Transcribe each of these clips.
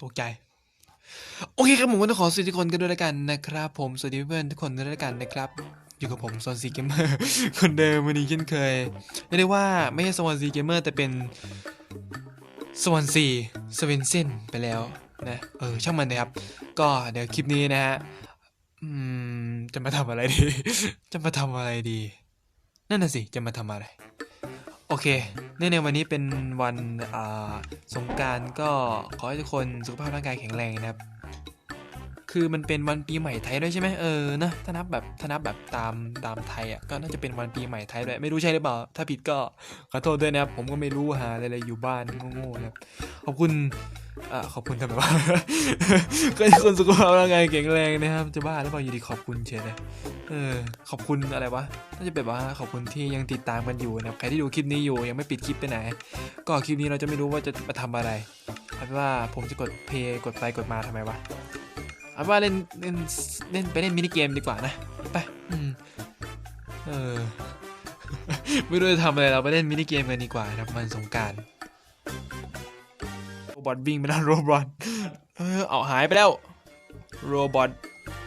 ตกใจ โอเคครับผมก็ต้องขอสวัสดีทุกคนกันด้วยแล้วกันนะครับ ผมสวัสดีเพื่อนทุกคนด้วยแล้วกันนะครับ อยู่กับผมซอนซีเกมเมอร์คนเดิมวันนี้เช่นเคยเรียกได้ว่าไม่ใช่สวอนซีเกมเมอร์แต่เป็นสวอนซีสเวนเซนไปแล้วนะเออช่างมันนะครับ ก็เดี๋ยวคลิปนี้นะฮะอืมจะมาทำอะไรดี จะมาทำอะไรดี นั่นน่ะสิ จะมาทำอะไร โอเคเนื่องในวันนี้เป็นวันสงการก็ขอให้ทุกคนสุขภาพร่างกายแข็งแรงนะครับ คือมันเป็นวันปีใหม่ไทยด้วยใช่ไหมเออนะถ้านับแบบถ้านับแบบตามตามไทยอะก็น่าจะเป็นวันปีใหม่ไทยด้วยไม่รู้ใช่หรือเปล่า ถ้าผิดก็ขอโทษด้วยนะครับผมก็ไม่รู้หาอะไรๆอยู่บ้านโง่ๆนะครับขอบคุณอ่าขอบคุณทำไมวะก็คนสุขภาพร่างกายแข็งแรงนะครับ จะบ้าหรือเปล่าอยู่ดีขอบคุณเฉยเลยเออขอบคุณอะไรวะน่าจะแบบว่าขอบคุณที่ยังติดตามกันอยู่นะครับใครที่ดูคลิปนี้อยู่ยังไม่ปิดคลิปไปไหน ก็คลิปนี้เราจะไม่รู้ว่าจะมาทำอะไรเอาเป็นว่าผมจะกดเพย์กดไปกดมาทำไมวะ เอาว่าเล่นเล่นเล่นไปเล่นมินิเกมดีกว่านะ ไปเออ ไม่รู้จะทำอะไรเราไปเล่นมินิเกมกันดีกว่าครับมันสงการโรบอทวิ่งไปแล้วโรบอทเออเอาหายไปแล้วโรบอท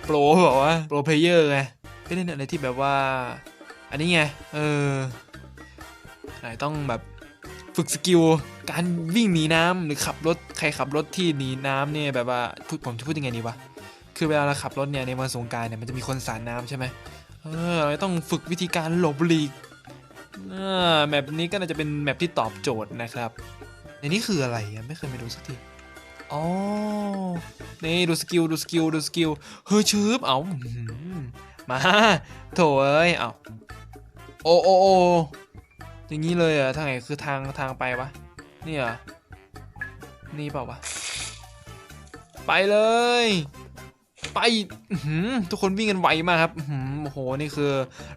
โปรบอกว่าโปรเพลเยอร์ไงก็เล่นอะไรที่แบบว่า อันนี้ไง เออไหนต้องแบบฝึกสกิลการวิ่งหนีน้ำหรือขับรถใครขับรถที่หนีน้ำเนี่ยแบบว่าพูดผมจะพูดยังไงดีวะ คือเวลาเราขับรถเนี่ยในวันสงกรารเนี่ยมันจะมีคนสาดน้ำใช่ไหมเออเราต้องฝึกวิธีการหลบหลีกเออแมปนี้ก็น่าจะเป็นแมปที่ตอบโจทย์นะครับ ในนี้คืออะไรไม่เคยไปดูสักทีอ๋อนี่ดูสกิลดูสกิลดูสกิลเฮ้ยชืบเอาอื้อหือมาโถเอ้ยเอาโอโอโออย่างนี้เลยเหรอทางไหนคือทางทางไปวะนี่เหรอนี่เปล่าวะไปเลย ไปทุกคนวิ่งกันไวมากครับโอ้โหนี่คือ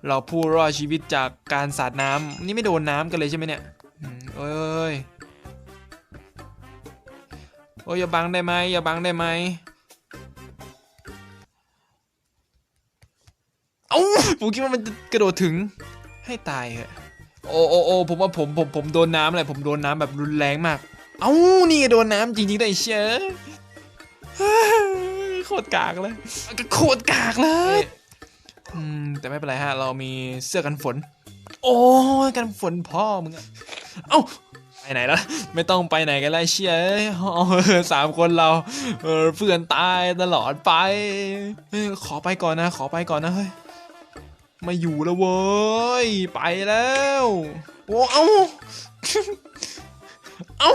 เราผู้รอดชีวิตจากการสาดน้ำนี่ไม่โดนน้ำกันเลยใช่ไหมเนี่ยเอ้ยโอ้ยอย่าบังได้ไหมอย่าบังได้ไหมเอ้าผมคิดว่ามันจะกระโดดถึงให้ตายเหอะโอ้โอ้โอ้ผมว่าผมผมผมโดนน้ำอะไรผมโดนน้ำแบบรุนแรงมาก เอ้านี่โดนน้ำจริงๆได้วยเชย โคตรกากเลยก็โคตรกากเลยอืมแต่ไม่เป็นไรฮะ เรามีเสื้อกันฝน โอ้ยกันฝนพ่อมึงอะเอ้าไปไหนแล้วไม่ต้องไปไหนกันแล้วเชียเอ้ยเอาเออสามคนเราเออเพื่อนตายตลอดไปเฮ้ยขอไปก่อนนะ ขอไปก่อนนะเฮ้ยไมาอยู่แล้วเว้ย ไปแล้วโอ้เอ้าเอ้า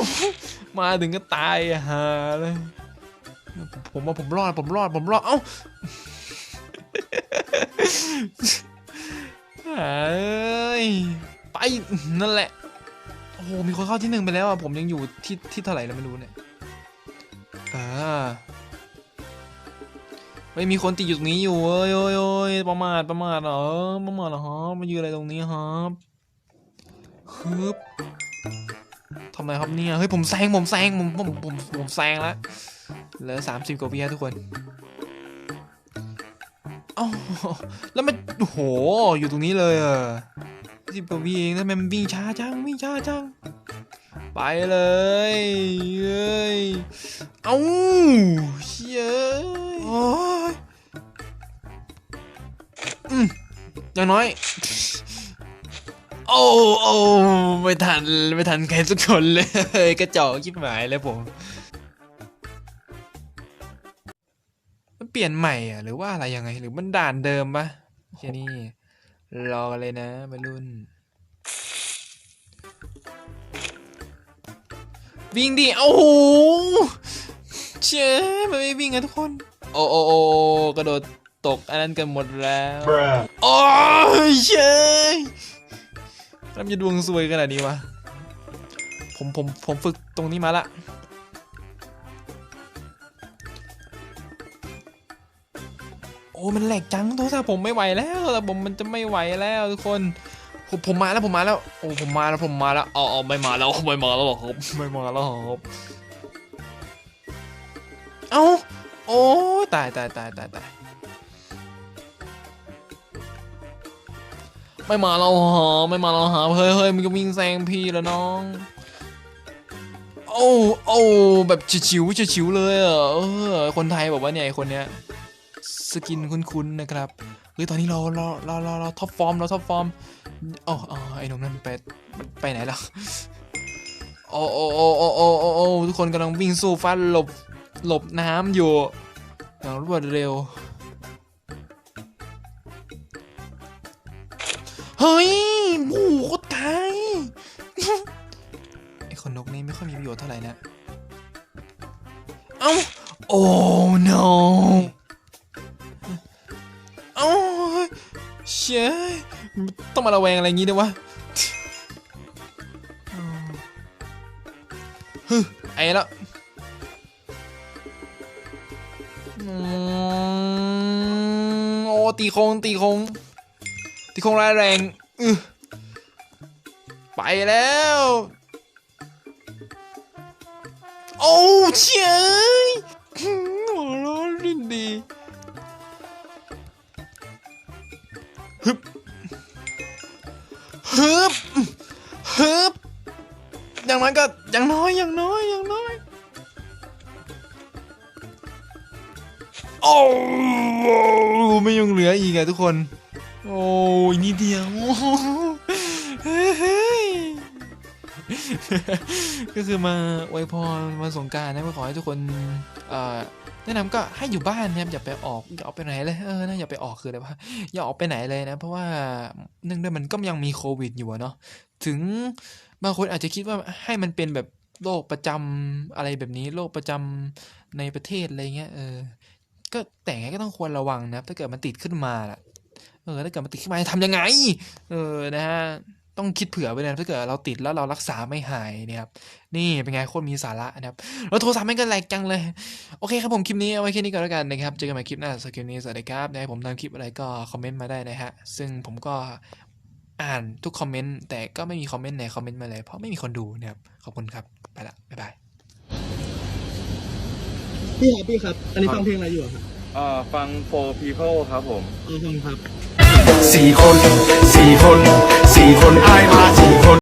มาถึงก็ตายอะฮะเลย ผมว่าผมรอดผมรอดผมรอด เอ้าไปนั่นแหละ โอ้โห มีคนเข้าที่หนึ่งไปแล้วอะ ผมยังอยู่ที่ที่เท่าไหร่แล้วไม่รู้เนี่ย อ่าไม่มีคนติดอยู่ตรงนี้อยู่เอ้ยโอ้ยโอ้ยประมาทประมาทเหรอประมาทเหรอฮะมายืนอะไรตรงนี้ครับฮึบทำไมครับเนี่ย เฮ้ยผมแซงผมแซงผมผมผมผมแซงแล้ว เหลือสามสิบกว่าวิครับทุกคนเอ้าแล้วมันโอ้โห อยู่ตรงนี้เลยอะสิบกว่าวิเองทำไมมันวิ่งช้าจังวิ่งช้าจัง ไปเลยเอ้ยเอ้าเชี่ยโอ้ยอืมอย่างน้อย โอ้โอ้ไม่ทัน ไม่ทันใครสักคนเลย กระจอกชิบหายเลยผม เปลี่ยนใหม่อะหรือว่าอะไรยังไง หรือมันด่านเดิมปะแค่นี้รอกันเลยนะวัยรุ่น วิ่งดิโอ้โหเชื่อมันไม่วิ่งอะทุกคน โอ้โอ้โอ้กระโดดตกอันนั้นกันหมดแล้ว Bruh. โอ้ยเชยทำจะดวงซวยขนาดนี้วะ ผมผมผมฝึกตรงนี้มาละ อ้มันแหลกจังโทรศัพท์ผมไม่ไหวแล้วแต่ผมมันจะไม่ไหวแล้วทุกคนผมผมมาแล้วผมมาแล้วโอ้ผมมาแล้วผมมาแล้วอ๋อไม่มาแล้วไม่มาแล้วครับไม่มาแล้วครับเอ้าโอ้ตายตายตายตายตายไม่มาแล้วฮะไม่มาแล้วฮะเฮ้ยเฮ้ยมึงจะวิ่งแซงพี่แล้วน้องโอ้โอ้แบบชิวๆชิวๆเลยอะคนไทยบอกว่าเนี่ยคนเนี้ย สกินคุ้นๆนะครับเฮ้ยตอนนี้เราเราเราเราเราท็อปฟอร์มเราท็อปฟอร์มอ๋ออ๋อไอ้หนุ่มนั่นไปไปไหนล่ะโอ้โอ้โอ้โอ้โอ้โอ้โอ้ทุกคนกำลังวิ่งสู้ฟันหลบหลบน้ำอยู่อย่างรวดเร็วเฮ้ยหมูโคตรไทยไอคนนกนี่ไม่ค่อยมีประโยชน์เท่าไหร่นะ เอ้า โอ้ no เชี่ยต้องมาระแวงอะไรงี้ด้วยวะฮึไอ้ละอืมโอ้ตีโคงตีโคงที่คงร้ายแรงไปแล้ว โอ้เชย ฮึบฮึบอย่างน้อยก็อย่างน้อยอย่างน้อยอย่างน้อย โอ้ไม่ยังเหลืออีกอะทุกคน โอ้ยนิดเดียวก็คือมาอวยพรมาสงการนะมาขอให้ทุกคนเอ่อ แนะนำก็ให้อยู่บ้านนะครับอย่าไปออกอย่าออกไปไหนเลยเออนะอย่าไปออกคืออะไรวะอย่าออกไปไหนเลยนะ เพราะว่าเนื่องด้วยมันก็ยังมีโควิดอยู่เนาะถึงบางคนอาจจะคิดว่าให้มันเป็นแบบโรคประจำอะไรแบบนี้โรคประจำในประเทศอะไรเงี้ยเออก็แต่ไงก็ต้องควรระวังนะถ้าเกิดมันติดขึ้นมาล่ะเออถ้าเกิดมันติดขึ้นมาจะทำยังไง เออนะฮะ ต้องคิดเผื่อไว้นะถ้าเกิดเราติดแล้วเรารักษาไม่หายเนี่ยครับนี่เป็นไงโคตรมีสาระนะครับแล้วโทรศัพท์ไม่งก็แหลกจังเลย โอเคครับผมคลิปนี้เอาไว้แค่นี้ก่อนแล้วกันนะครับเจอกันใหม่คลิปหน้าสำหรับคลิปนี้สวัสดีครับนะผมทำคลิปอะไรก็คอมเมนต์มาได้นะฮะซึ่งผมก็อ่านทุกคอมเมนต์แต่ก็ไม่มีคอมเมนต์ไหนคอมเมนต์มาเลยเพราะไม่มีคนดูนะครับขอบคุณครับไปละบ๊ายบายพี่ครับพี่ครับ อันนี้ฟังเพลงอะไรอยู่อะครับ เอ่อฟัง for people ครับผมเออฟังครับ สี่คนสี่คนสี่คนอายมาสี่คน